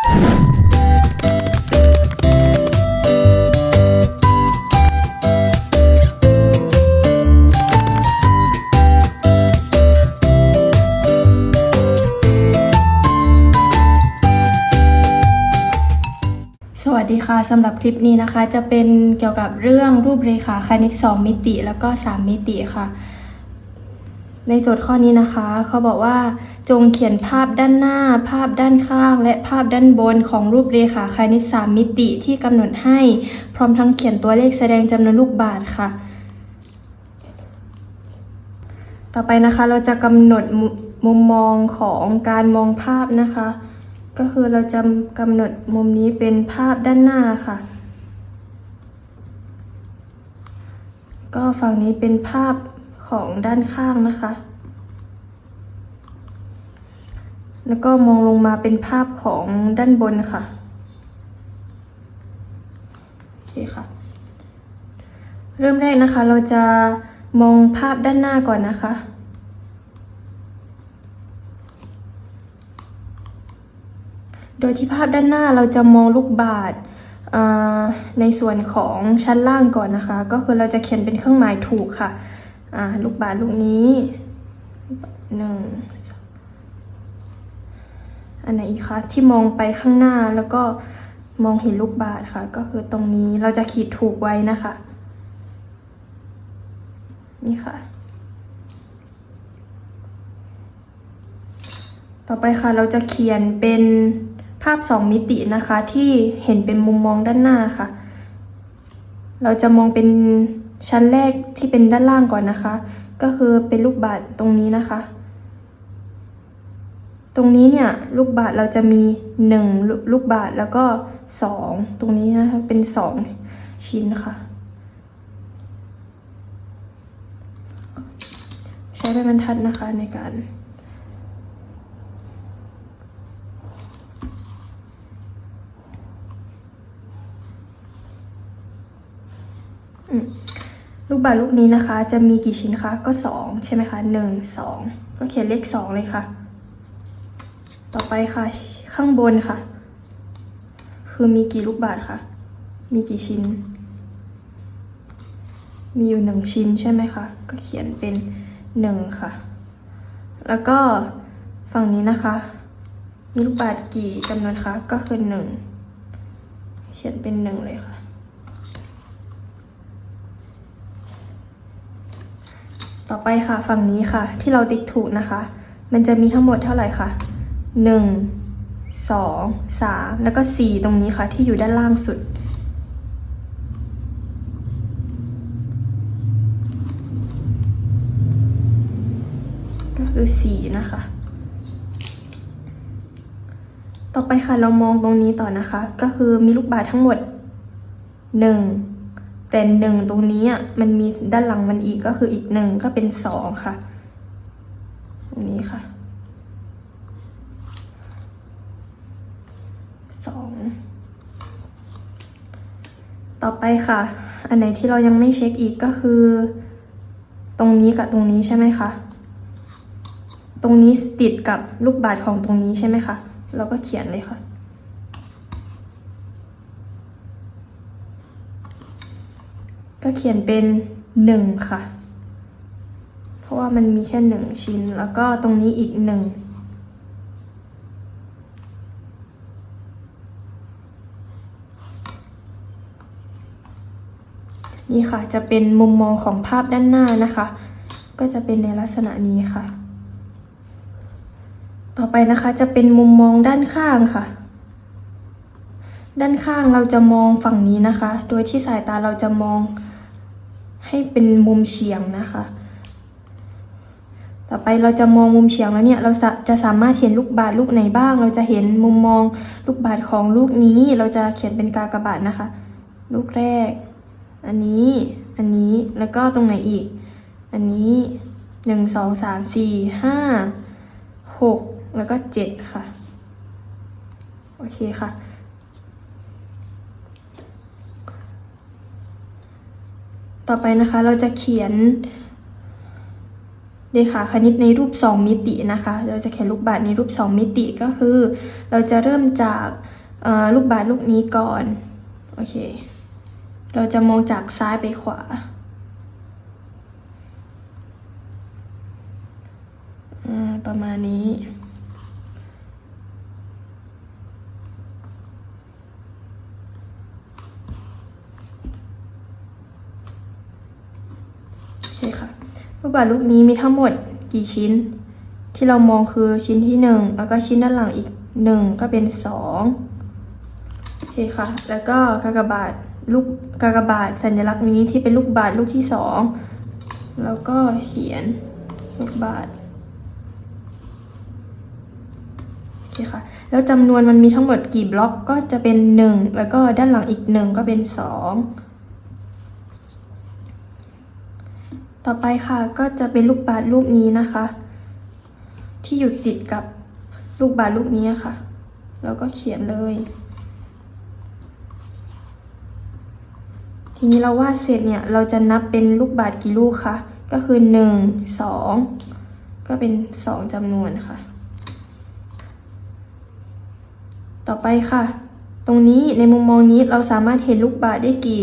สวัสดีค่ะสำหรับคลิปนี้นะคะ จะเป็นเกี่ยวกับเรื่องรูปเรขาคณิต 2 มิติ แล้วก็ 3 มิติค่ะ ในโจทย์ข้อนี้นะคะ เขาบอกว่าจงเขียนภาพด้านหน้า ภาพด้านข้าง และภาพด้านบนของรูปเรขาคณิต3มิติที่กำหนดให้ พร้อมทั้งเขียนตัวเลขแสดงจำนวนลูกบาศก์ค่ะ ต่อไปนะคะเราจะกำหนดมุมมองของการมองภาพนะคะ ก็คือเราจะกำหนดมุมนี้เป็นภาพด้านหน้าค่ะ ก็ฝั่งนี้เป็นภาพ ของด้านข้างนะคะ แล้วก็มองลงมาเป็นภาพของด้านบนค่ะโอเคค่ะ เริ่มแรกนะคะ เราจะมองภาพด้านหน้าก่อนนะคะโดยที่ภาพด้านหน้าเราจะมองลูกบาศก์ในส่วนของชั้นล่างก่อนนะคะ ก็คือเราจะเขียนเป็นเครื่องหมายถูกค่ะ อ่าลูกบาศก์ลูกนี้หนึ่งอันไหนอีกคะที่มองไปข้างหน้าแล้วก็มองเห็นลูกบาศก์ค่ะ ก็คือตรงนี้เราจะขีดถูกไว้นะคะ นี่ค่ะ ต่อไปค่ะเราจะเขียนเป็นภาพสองมิตินะคะ ที่เห็นเป็นมุมมองด้านหน้าค่ะ เราจะมองเป็น ชั้นแรกที่เป็นด้านล่างก่อนนะคะ ก็คือเป็นลูกบาศตรงนี้นะคะ ตรงนี้เนี่ยลูกบาศเราจะมีหนึ่งลูกบาศแล้วก็สองตรงนี้นะคะเป็นสองชิ้นค่ะ ใช้ใบบรรทัดนะคะในการอืม ลูกบาศก์ลูกนี้นะคะ จะมีกี่ชิ้นคะ ก็สองใช่ไหมคะหนึ่งสองก็เขียนเลขสองเลยค่ะ ต่อไปค่ะ ข้างบนค่ะ คือมีกี่ลูกบาศก์คะ มีกี่ชิ้น มีอยู่หนึ่งชิ้นใช่ไหมคะ ก็เขียนเป็นหนึ่งค่ะ แล้วก็ฝั่งนี้นะคะ มีลูกบาศก์กี่จำนวนคะ ก็คือหนึ่งเขียนเป็นหนึ่งเลยค่ะ ต่อไปค่ะฝั่งนี้ค่ะ ที่เราติ๊กถูกนะคะ มันจะมีทั้งหมดเท่าไหร่คะหนึ่งสองสามแล้วก็สี่ตรงนี้ค่ะ ที่อยู่ด้านล่างสุด ก็คือสี่นะคะ ต่อไปค่ะเรามองตรงนี้ต่อนะคะ ก็คือมีลูกบาศก์ทั้งหมดหนึ่ง แต่หนึ่งตรงนี้อะมันมีด้านหลังมันอีกก็คืออีกหนึ่งก็เป็นสองค่ะ ตรงนี้ค่ะสองต่อไปค่ะ อันไหนที่เรายังไม่เช็คอีกก็คือ ตรงนี้กับตรงนี้ใช่ไหมคะ ตรงนี้ติดกับลูกบาศก์ของตรงนี้ใช่ไหมคะ เราก็เขียนเลยค่ะ เขียนเป็นหนึ่งค่ะ เพราะว่ามันมีแค่หนึ่งชิ้น แล้วก็ตรงนี้อีกหนึ่งนี่ค่ะ จะเป็นมุมมองของภาพด้านหน้านะคะ ก็จะเป็นในลักษณะนี้ค่ะ ต่อไปนะคะจะเป็นมุมมองด้านข้างค่ะ ด้านข้างเราจะมองฝั่งนี้นะคะ โดยที่สายตาเราจะมอง ให้เป็นมุมเฉียงนะคะ ต่อไปเราจะมองมุมเฉียงแล้วเนี่ย เราจะสามารถเห็นลูกบาศลูกไหนบ้าง เราจะเห็นมุมมองลูกบาศของลูกนี้ เราจะเขียนเป็นกากบาทนะคะ ลูกแรก อันนี้ อันนี้ แล้วก็ตรงไหนอีก อันนี้หนึ่งสองสามสี่ห้าหกแล้วก็เจ็ดค่ะ โอเคค่ะ ต่อไปนะคะเราจะเขียนเรขาคณิตในรูป 2 มิตินะคะ เราจะเขียนลูกบาศก์ในรูป 2 มิติก็คือ เราจะเริ่มจากลูกบาศก์ลูกนี้ก่อน โอเค เราจะมองจากซ้ายไปขวา ประมาณนี้ ลูกบาศก์ลูกนี้มีทั้งหมดกี่ชิ้น ที่เรามองคือชิ้นที่ 1 แล้วก็ชิ้นด้านหลังอีก 1 ก็เป็น 2 โอเคค่ะ แล้วก็กากบาทลูกกากบาทสัญลักษณ์นี้ที่เป็นลูกบาทลูกที่ 2 แล้วก็เขียนลูกบาทโอเคค่ะ แล้วจำนวนมันมีทั้งหมดกี่บล็อกก็จะเป็น 1 แล้วก็ด้านหลังอีก 1 ก็เป็น 2 ต่อไปค่ะก็จะเป็นลูกบาศลูกนี้นะคะ ที่อยู่ติดกับลูกบาศลูกนี้ค่ะ แล้วก็เขียนเลย ทีนี้เราวาดเสร็จเนี่ยเราจะนับเป็นลูกบาศก์กี่ลูกคะก็คือหนึ่งสองก็เป็นสองจำนวนค่ะ ต่อไปค่ะ ตรงนี้ในมุมมองนี้เราสามารถเห็นลูกบาศได้กี่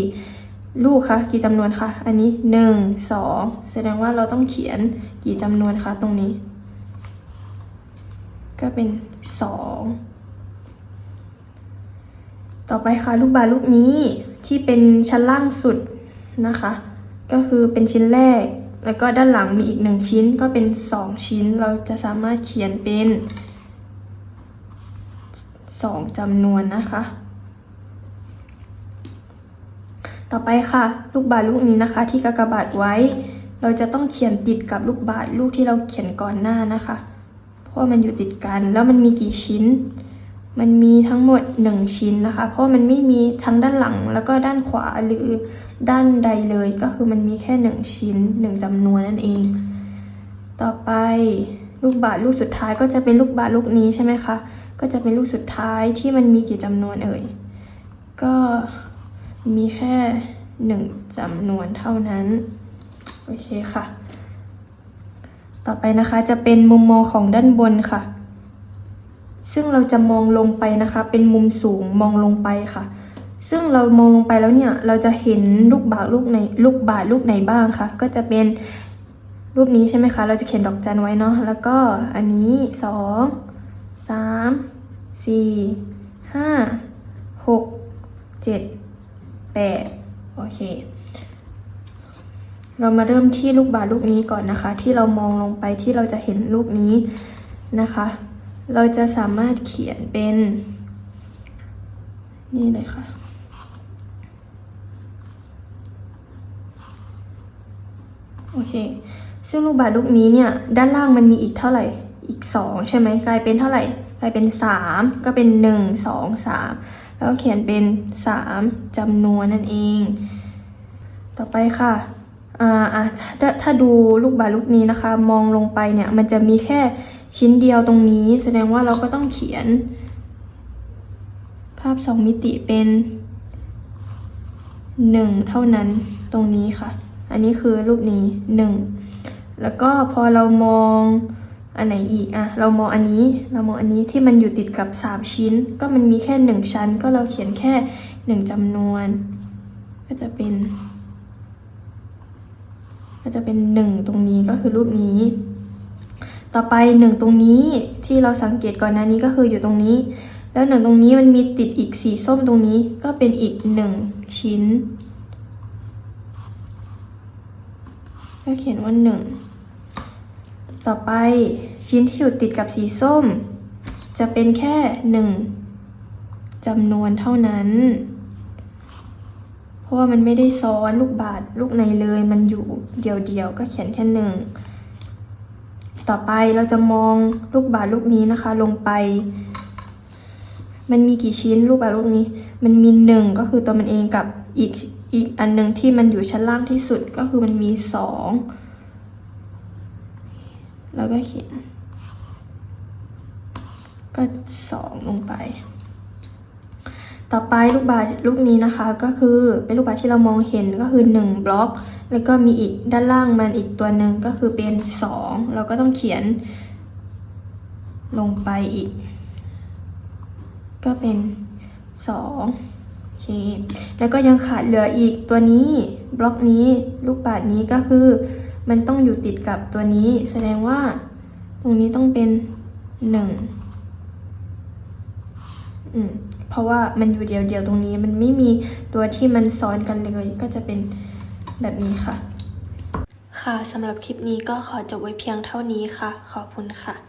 ลูกคะกี่จำนวนคะอันนี้หนึ่งสองแสดงว่าเราต้องเขียนกี่จำนวนคะตรงนี้ ก็เป็นสองต่อไปค่ะลูกบาลูกนี้ที่เป็นชั้นล่างสุดนะคะ ก็คือเป็นชิ้นแรก แล้วก็ด้านหลังมีอีกหนึ่งชิ้นก็เป็นสองชิ้นเราจะสามารถเขียนเป็นสองจำนวนนะคะ ต่อไปค่ะ ลูกบาศลูกนี้นะคะ ที่กากบาทไว้ เราจะต้องเขียนติดกับลูกบาศลูกที่เราเขียนก่อนหน้านะคะ เพราะมันอยู่ติดกันแล้วมันมีกี่ชิ้น มันมีทั้งหมด 1 ชิ้นนะคะ เพราะมันไม่มีทั้งด้านหลังแล้วก็ด้านขวาหรือด้านใดเลยก็คือมันมีแค่ 1 ชิ้น 1จำนวนนั่นเอง ต่อไปลูกบาศลูกสุดท้ายก็จะเป็นลูกบาศลูกนี้ใช่ไหมคะก็จะเป็นลูกสุดท้ายที่มันมีกี่จำนวนเอ่ยก็ มีแค่หนึ่งจำนวนเท่านั้น โอเคค่ะ ต่อไปนะคะจะเป็นมุมมองของด้านบนค่ะ ซึ่งเราจะมองลงไปนะคะ เป็นมุมสูงมองลงไปค่ะ ซึ่งเรามองลงไปแล้วเนี่ยเราจะเห็นลูกบาศลูกไหนลูกบาศลูกไหนบ้างคะก็จะเป็นรูปนี้ใช่ไหมคะ เราจะเขียนดอกจันไว้เนาะ แล้วก็อันนี้สองสามสี่ห้าหกเจ็ด แปดโอเค เรามาเริ่มที่ลูกบาศลูกนี้ก่อนนะคะ ที่เรามองลงไปที่เราจะเห็นลูกนี้นะคะ เราจะสามารถเขียนเป็น นี่เลยค่ะโอเค ซึ่งลูกบาศลูกนี้เนี่ย ด้านล่างมันมีอีกเท่าไหร่ อีกสองใช่ไหมกลายเป็นเท่าไหร่ กลายเป็นสามก็เป็นหนึ่งสองสาม แล้วเขียนเป็นสามจำนวนนั่นเอง ต่อไปค่ะอ่าถ้าถ้าดูลูกบาศก์ลูกนี้นะคะ มองลงไปเนี่ย มันจะมีแค่ชิ้นเดียวตรงนี้ แสดงว่าเราก็ต้องเขียน ภาพสองมิติเป็นหนึ่งเท่านั้นตรงนี้ค่ะ อันนี้คือรูปนี้หนึ่งแล้วก็พอเรามอง อันไหนอีกอะเรามองอันนี้เรามองอันนี้ที่มันอยู่ติดกับสามชิ้น ก็มันมีแค่หนึ่งชั้น ก็เราเขียนแค่หนึ่งจำนวน ก็จะเป็น ก็จะเป็นหนึ่งตรงนี้ก็คือรูปนี้ ต่อไปหนึ่งตรงนี้ที่เราสังเกตก่อนหน้านี้ก็คืออยู่ตรงนี้ แล้วหนึ่งตรงนี้มันมีติดอีกสีส้มตรงนี้ก็เป็นอีกหนึ่งชิ้นก็เขียนว่าหนึ่ง ต่อไปชิ้นที่อยู่ติดกับสีส้ม จะเป็นแค่หนึ่งจำนวนเท่านั้น เพราะว่ามันไม่ได้ซ้อนลูกบาศลูกไหนเลยมันอยู่เดียวๆก็เขียนแค่หนึ่งต่อไปเราจะมองลูกบาศลูกนี้นะคะ ลงไป มันมีกี่ชิ้นลูกบาศลูกนี้ มันมีหนึ่งก็คือตัวมันเองกับอีกอีกอันหนึ่งที่มันอยู่ชั้นล่างที่สุดก็คือมันมีสอง แล้วก็เขียน ก็สองลงไป ต่อไปลูกบาศก์ลูกนี้นะคะก็คือเป็นลูกบาศก์ที่เรามองเห็นก็คือหนึ่งบล็อก แล้วก็มีอีกด้านล่างมันอีกตัวหนึ่งก็คือเป็นสองเราก็ต้องเขียน ลงไปอีก ก็เป็นสองโอเค แล้วก็ยังขาดเหลืออีกตัวนี้บล็อกนี้ลูกปัดนี้ก็คือ มันต้องอยู่ติดกับตัวนี้ แสดงว่า ตรงนี้ต้องเป็นหนึ่งอืมเพราะว่ามันอยู่เดียวๆตรงนี้มันไม่มีตัวที่มันซ้อนกันเลยก็จะเป็นแบบนี้ค่ะ ค่ะสำหรับคลิปนี้ก็ขอจบไว้เพียงเท่านี้ค่ะ ขอบคุณค่ะ